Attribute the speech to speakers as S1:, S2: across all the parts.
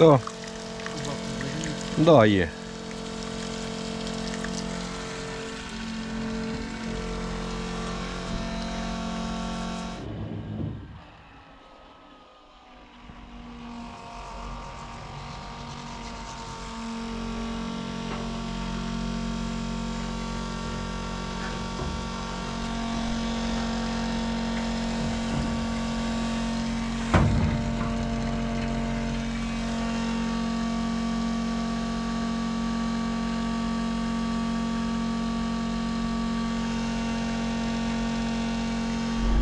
S1: То. Да, є.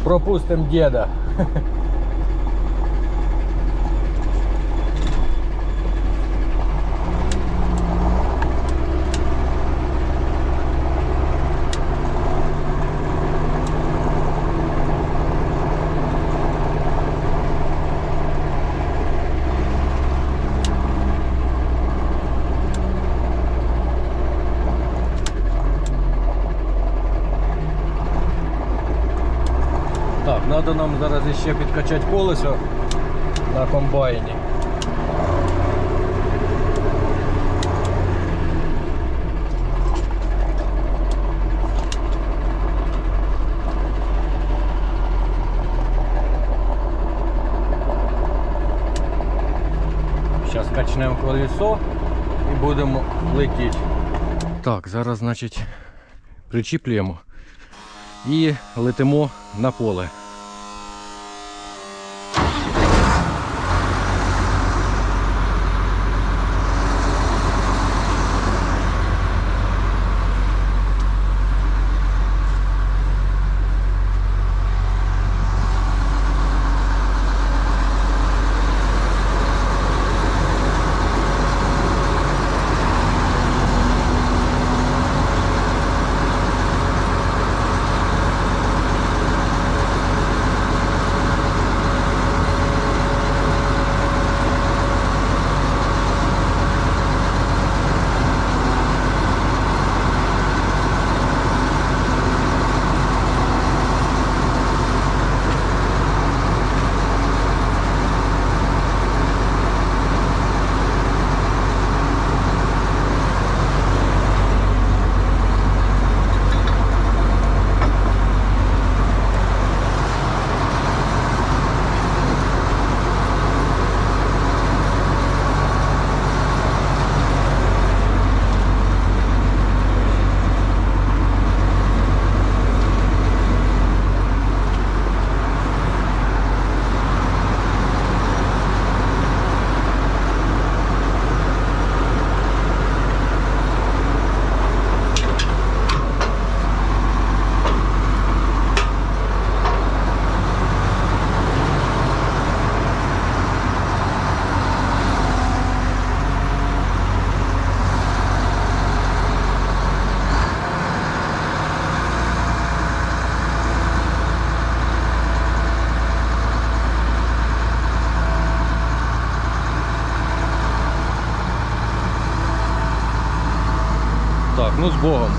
S1: Пропустим деда. Треба нам зараз ще підкачати колесо на комбайні. Зараз качнемо колесо і будемо летіти. Так, зараз, значить, причіплюємо і летимо на поле. Ну з Богом.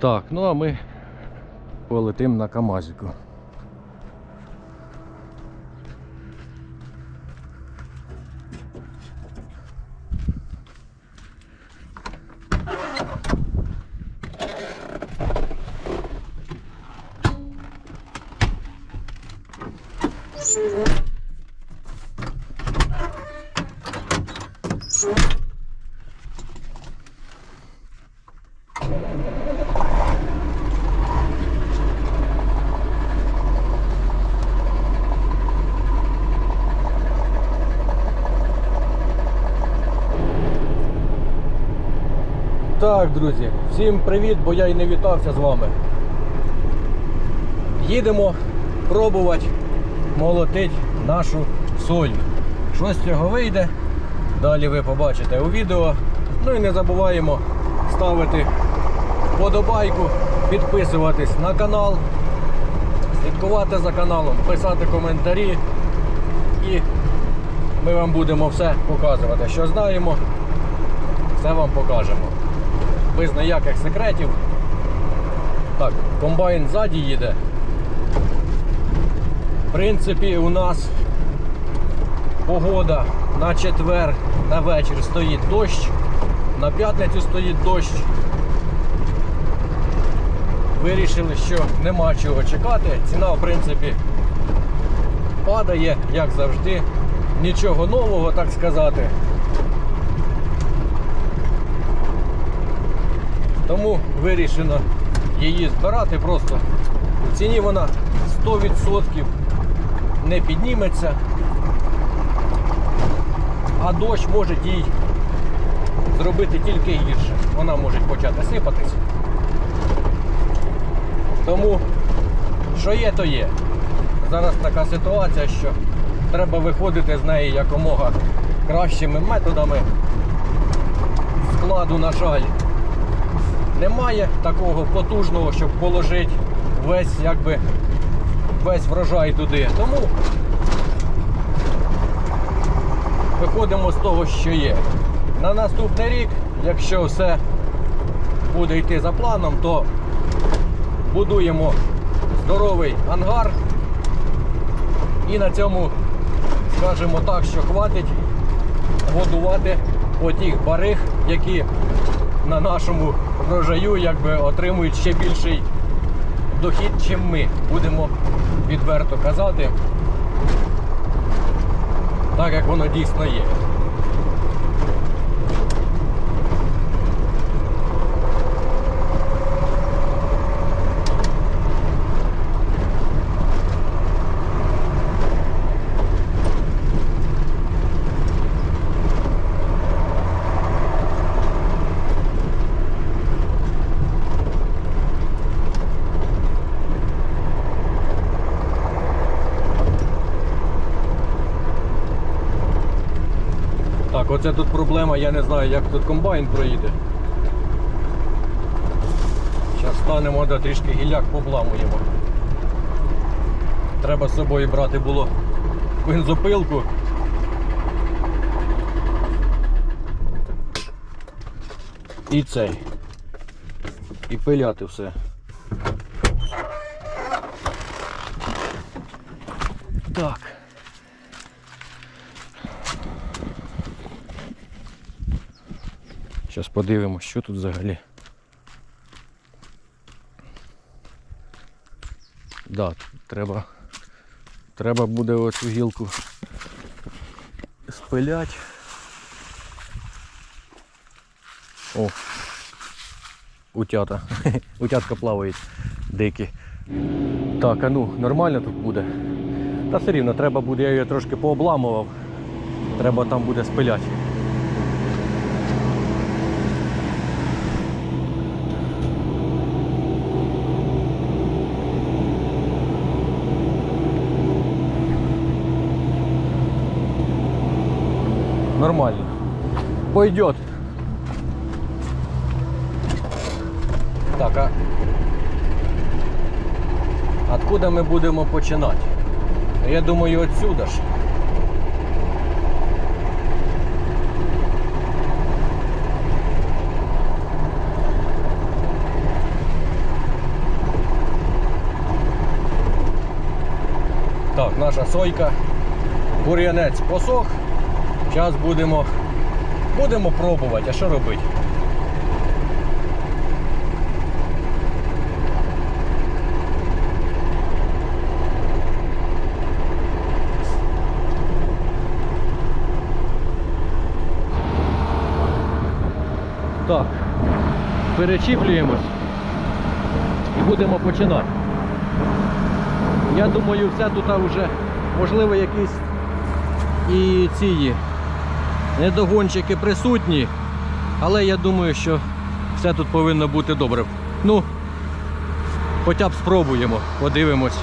S1: Так, ну а ми полетим на Камазіку. Так, друзі, всім привіт, бо я і не вітався з вами. Їдемо пробувати молотити нашу сою. Що з цього вийде, далі ви побачите у відео. Ну і не забуваємо ставити вподобайку, підписуватись на канал, слідкувати за каналом, писати коментарі. І ми вам будемо все показувати, що знаємо, все вам покажемо. Без ніяких секретів. Так, комбайн ззаді їде. В принципі, у нас погода на четвер на вечір стоїть дощ, на п'ятницю стоїть дощ. Вирішили, що нема чого чекати. Ціна, в принципі, падає, як завжди. Нічого нового, так сказати. Тому вирішено її збирати просто. В ціні вона 100% не підніметься, а дощ може їй зробити тільки гірше. Вона може почати сипатись. Тому, що є, то є. Зараз така ситуація, що треба виходити з неї якомога кращими методами. Складу, на жаль, немає такого потужного, щоб положити весь, якби, весь врожай туди. Тому виходимо з того, що є. На наступний рік, якщо все буде йти за планом, то будуємо здоровий ангар. І на цьому, скажімо так, що хватить годувати отих бариг, які на нашому врожаю якби отримують ще більший дохід, чим ми. Будемо відверто казати, так як воно дійсно є. Так, оце тут проблема, я не знаю, як тут комбайн проїде. Зараз станемо, да, трішки гілляк побламуємо. Треба з собою брати було бензопилку. І цей. І пиляти все. Так. Зараз подивимось, що тут взагалі. Да, треба, треба буде оцю гілку спилять. О, утята. Утятка плавають дикі. Так, а ну, нормально тут буде. Та все рівно, треба буде, я її трошки пообламував. Треба там буде спиляти. Нормально. Пойдет. Так, а откуда ми будемо починати? Я думаю, отсюда ж. Так, наша сойка. Бур'янець посох. Зараз будемо, будемо пробувати, а що робити? Так, перечіплюємось і будемо починати. Я думаю, все тут вже можливо якісь і ці недогончики присутні, але я думаю, що все тут повинно бути добре. Ну, хоча б спробуємо, подивимось,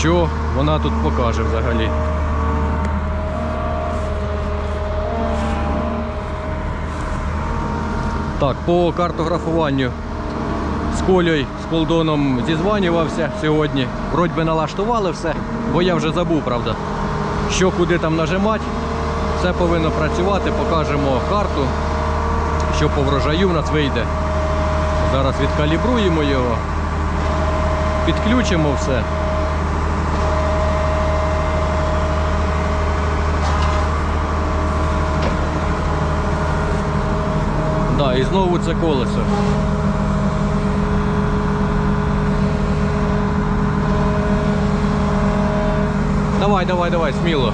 S1: що вона тут покаже взагалі. Так, по картографуванню з Колею, з Колдоном зізванювався сьогодні. Вроді би налаштували все, бо я вже забув, правда, що куди там нажимати. Все повинно працювати, покажемо карту, що по врожаю в нас вийде. Зараз відкалібруємо його, підключимо все. Да, і знову це колесо. Давай, давай, давай, сміло.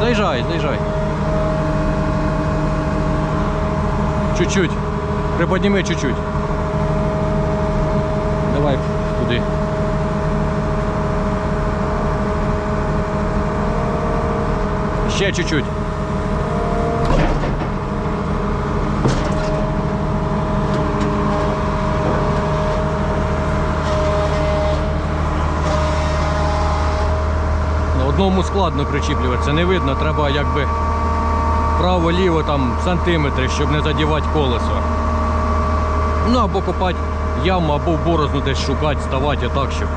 S1: Заїжджай, заїжджай. Чуть-чуть. Приподніми чуть-чуть. Давай туди. Ще чуть-чуть. Одному складно причіплюватися, не видно, треба якби право-ліво там сантиметри, щоб не задівати колесо. Ну або копати яму, або в борозну десь шукати, ставати отак, щоб,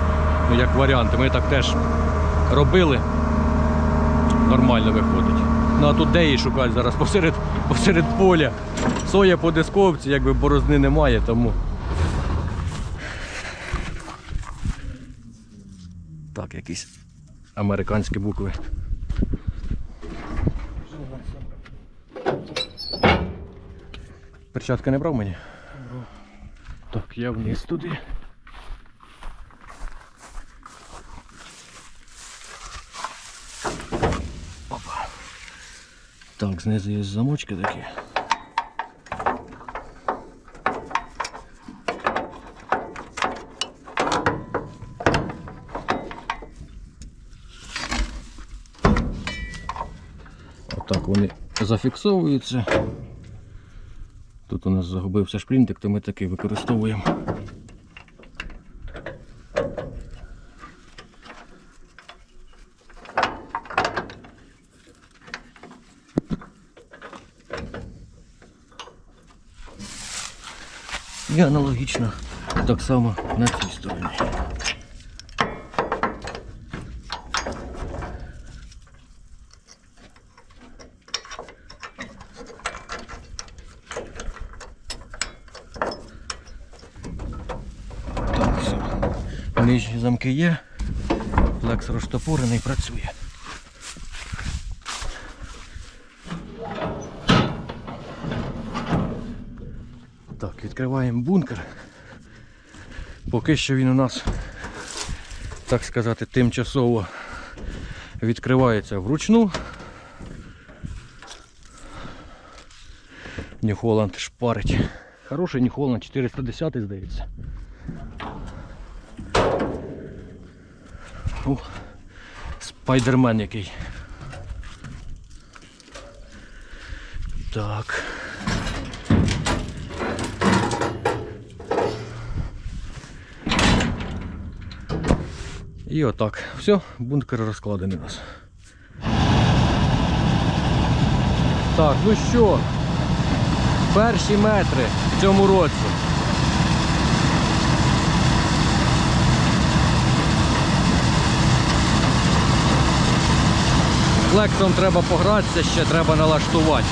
S1: ну як варіант. Ми так теж робили. Нормально виходить. Ну а тут де її шукати зараз посеред, посеред поля. Соя по дисковці, якби борозни немає, тому. Так, якісь американські букви. Перчатки не брав мені? Брав. Так, я вниз туди. Опа. Так, знизу є замочки такі. Отак вони зафіксовуються. Тут у нас загубився шплінтик, то ми такий використовуємо. І аналогічно так само на цій стороні. Так, все. Нижні є. Флекс розтопорений, працює. Так, відкриваємо бункер. Поки що він у нас, так сказати, тимчасово відкривається вручну. Нью-Холланд шпарить. Хороший Нью-Холланд 410 здається. О, спайдермен який. Так. І отак. Все, бункер розкладений у нас. Так, ну що, перші метри в цьому році. Флексом треба погратися, ще треба налаштувати.